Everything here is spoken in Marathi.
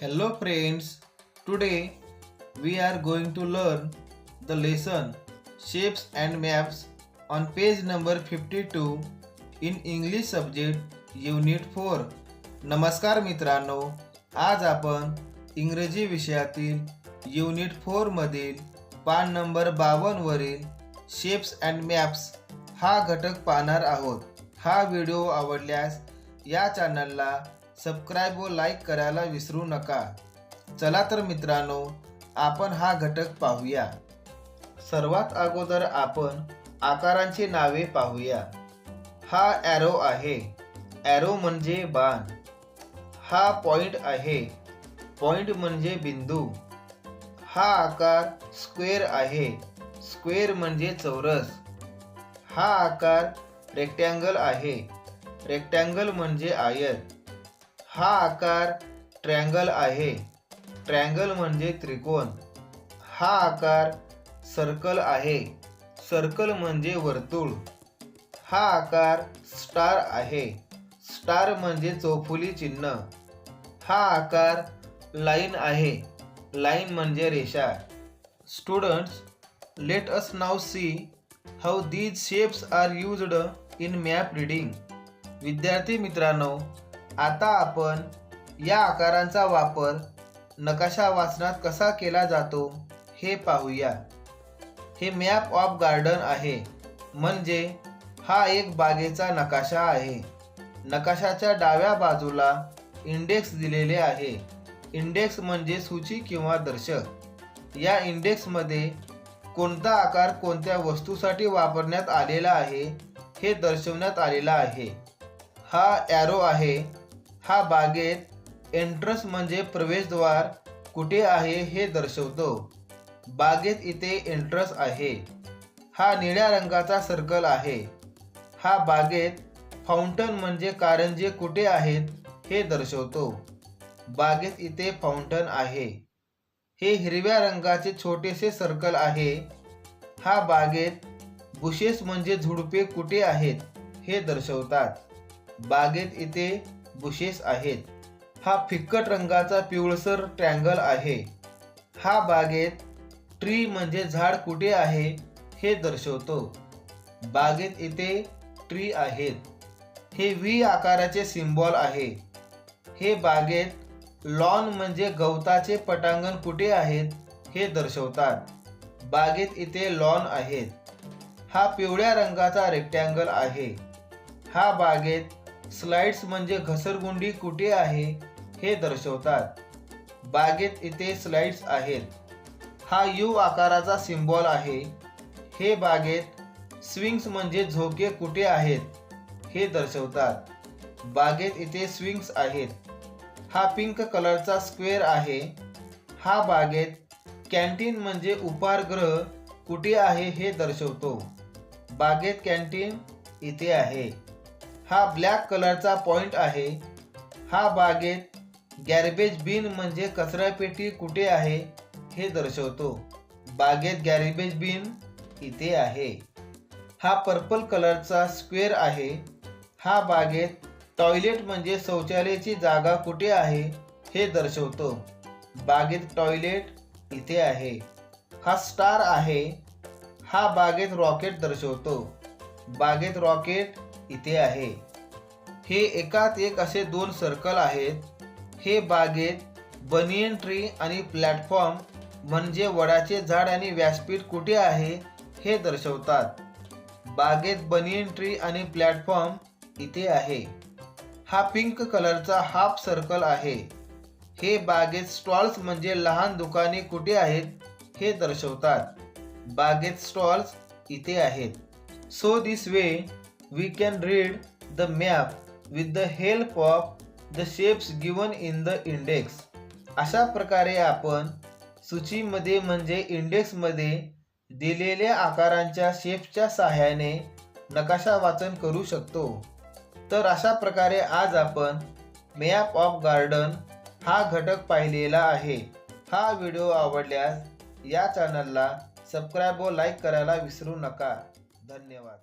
Hello friends, today we are going to learn the lesson Shapes and Maps on page number 52 in English subject Unit 4. नमस्कार मित्रांनो आज आपण इंग्रजी विषयातील युनिट फोरमधील पान नंबर बावनवरील शेप्स अँड मॅप्स हा घटक पाहणार आहोत हा व्हिडिओ आवडल्यास या चॅनलला सबस्क्राईब व लाईक करायला विसरू नका. चला तर मित्रांनो आपण हा घटक पाहूया. सर्वात अगोदर आपण आकारांची नावे पाहूया. हा ॲरो आहे. ॲरो म्हणजे बाण. हा पॉइंट आहे. पॉइंट म्हणजे बिंदू. हा आकार स्क्वेअर आहे. स्क्वेअर म्हणजे चौरस. हा आकार रेक्टँगल आहे. रेक्टँगल म्हणजे आयत. हा आकार ट्रँगल आहे. ट्रँगल म्हणजे त्रिकोण. हा आकार सर्कल आहे. सर्कल म्हणजे वर्तुळ. हा आकार स्टार आहे. स्टार म्हणजे चौफुली चिन्ह. हा आकार लाईन आहे. लाईन म्हणजे रेषा. Students let us now see how these shapes are used in map reading विद्यार्थी मित्रांनो आता आपण या आकारांचा वापर नकाशा वाचनात कसा केला जातो हे पाहूया. हे मॅप ऑफ गार्डन आहे. म्हणजे हा एक बागेचा नकाशा आहे. नकाशाच्या डाव्या बाजूला इंडेक्स दिलेले आहे. इंडेक्स म्हणजे सूची किंवा दर्शक. या इंडेक्समध्ये कोणता आकार कोणत्या वस्तूसाठी वापरण्यात आलेला आहे हे दर्शवण्यात आलेला आहे. हा ॲरो आहे. हा बागेत एंट्रन्स म्हणजे प्रवेशद्वार कुठे आहे हे दर्शवतो. बागेत इथे एंट्रन्स आहे. हा निळ्या रंगाचा सर्कल आहे. हा बागेत फाउंटन म्हणजे कारंजे कुठे आहेत हे दर्शवतो. बागेत इथे फाउंटन आहे. हे हिरव्या रंगाचे छोटेसे सर्कल आहे. हा बागेत बुशेस म्हणजे झुडपे कुठे आहेत हे दर्शवतात. बागेत इथे बुशेस आहेत. हा फिक्कट रंगाचा पिवळसर ट्रँगल आहे. हा बागेत ट्री म्हणजे झाड कुठे आहे हे दर्शवतो. बागेत इथे ट्री आहेत. हे व्ही आकाराचे सिम्बॉल आहे. हे बागेत लॉन म्हणजे गवताचे पटांगण कुठे आहेत हे दर्शवतात. बागेत इथे लॉन आहेत. हा पिवळ्या रंगाचा रेक्टँगल आहे. हा बागेत स्लाइड्स म्हणजे घसरगुंडी कुठे आहे हे दर्शवतात. बागेत इथे स्लाइड्स आहेत. हा यू आकाराचा सिम्बॉल आहे. हे बागेत स्विंग्स म्हणजे झोके कुठे आहेत हे दर्शवतात. बागेत इथे स्विंग्स आहेत. हा पिंक कलरचा स्क्वेअर आहे. हा बागेत कॅन्टीन म्हणजे उपारग्रह कुठे आहे हे दर्शवतो. बागेत कॅन्टीन इथे आहे. हा ब्लॅक कलरचा पॉइंट आहे. हा बागेत गॅरेबेज बिन म्हणजे कचरापेटी कुठे आहे हे दर्शवतो. बागेत गॅरेबेज बिन इथे आहे. हा पर्पल कलरचा स्क्वेअर आहे. हा बागेत टॉयलेट म्हणजे शौचालयाची जागा कुठे आहे हे दर्शवतो. बागेत टॉयलेट इथे आहे. हा स्टार आहे. हा बागेत रॉकेट दर्शवतो. बागेत रॉकेट इथे आहे. हे एकात एक असे दोन सर्कल आहेत. हे बागेत बनियन ट्री आणि प्लॅटफॉर्म म्हणजे वडाचे झाड आणि व्यासपीठ कुठे आहे हे दर्शवतात. बागेत बनियन ट्री आणि प्लॅटफॉर्म इथे आहे. हा पिंक कलरचा हाफ सर्कल आहे. हे बागेत स्टॉल्स म्हणजे लहान दुकाने कुठे आहेत हे दर्शवतात. बागेत स्टॉल्स इथे आहेत. So this way we can read the map with the help of the shapes given in the index अशा प्रकारे आपण सूचीमध्ये म्हणजे इंडेक्समध्ये दिलेल्या आकारांच्या शेपच्या सहाय्याने नकाशा वाचन करू शकतो. तर अशा प्रकारे आज आपण मॅप ऑफ गार्डन हा घटक पाहिलेला आहे. हा व्हिडिओ आवडल्यास या चॅनलला सबस्क्राईब व लाईक करायला विसरू नका. धन्यवाद.